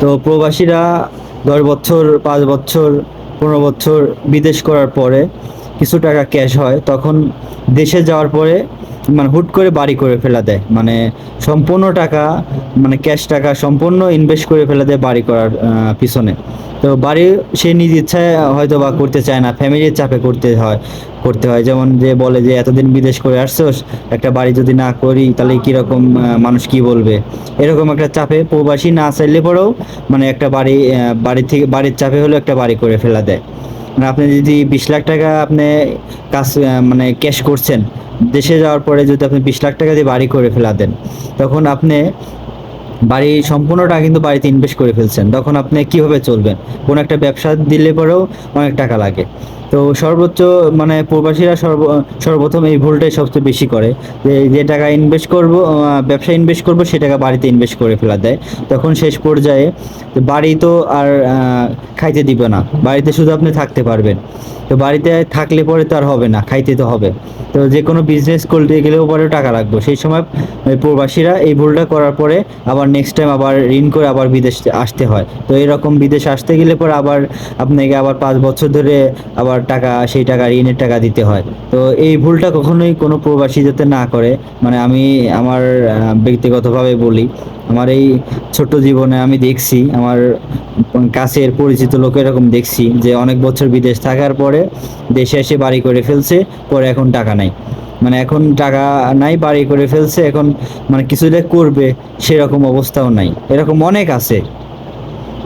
তো প্রবাসীরা দশ বছর, পাঁচ বছর, পনেরো বছর বিদেশ করার পরে কিছু টাকা ক্যাশ হয়, তখন দেশে যাওয়ার পরে মানে হুট করে বাড়ি করে ফেলা দেয়। মানে সম্পূর্ণ টাকা মানে ক্যাশ টাকা সম্পূর্ণ ইনভেস্ট করে ফেলা দেয় বাড়ি করার পিছনে। তো বাড়ি সে নিজ ইচ্ছায় হয়তো বা করতে চায় না, ফ্যামিলির চাপে করতে হয় করতে হয়। যেমন যে বলে যে, এতদিন বিদেশ করে আসছোস, একটা বাড়ি যদি না করি, তাহলে কীরকম মানুষ কি বলবে? এরকম একটা চাপে প্রবাসী না চাইলে পরেও মানে একটা বাড়ি বাড়ি থেকে, বাড়ির চাপে হলেও একটা বাড়ি করে ফেলা দেয়। মানে আপনি যদি বিশ লাখ টাকা আপনি কাজ মানে ক্যাশ করছেন, দেশে যাওয়ার পরে যদি আপনি বিশ লাখ টাকা দিয়ে বাড়ি করে ফেলা দেন, তখন আপনি বাড়ি সম্পূর্ণটা কিন্তু বাড়িতে ইনভেস্ট করে ফেলছেন। তখন আপনি কীভাবে চলবেন? কোনো একটা ব্যবসা দিলে পরেও অনেক টাকা লাগে। তো সর্বোচ্চ মানে প্রবাসীরা সর্ব, সর্বপ্রথম এই ভুলটাই সবচেয়ে বেশি করে। যে যে টাকা ইনভেস্ট করব ব্যবসা ইনভেস্ট করব, সে টাকা বাড়িতে ইনভেস্ট করে ফেলা দেয়। তখন শেষ পর্যায়ে বাড়ি তো আর খাইতে দিবে না। বাড়িতে শুধু আপনি থাকতে পারবেন। তো বাড়িতে থাকলে পরে তো আর হবে না, খাইতে তো হবে। তো যে কোনো বিজনেস করতে গেলেও পরে টাকা লাগবে। সেই সময় প্রবাসীরা এই ভুলটা করার পরে আবার নেক্সট টাইম আবার ঋণ করে আবার বিদেশ আসতে হয়। তো এরকম বিদেশ আসতে গেলে পরে আবার আপনাকে আবার পাঁচ বছর ধরে আবার টাকা, সেই টাকা, ঋণের টাকা দিতে হয়। তো এই ভুলটা কখনোই কোনো প্রবাসী যাতে না করে মানে আমি আমার ব্যক্তিগতভাবে বলি, আমার এই ছোট্ট জীবনে আমি দেখছি, আমার কাছের পরিচিত লোক এরকম দেখছি যে অনেক বছর বিদেশ থাকার পরে দেশে এসে বাড়ি করে ফেলছে, পরে এখন টাকা নাই। মানে এখন টাকা নাই, বাড়ি করে ফেলছে, এখন মানে কিছুটা করবে, সেরকম অবস্থাও নাই। এরকম অনেক আছে।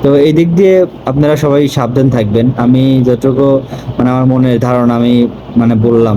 তো এই দিক দিয়ে আপনারা সবাই সাবধান থাকবেন। আমি যতটুকু মানে আমার মনের ধারণা আমি মানে বললাম।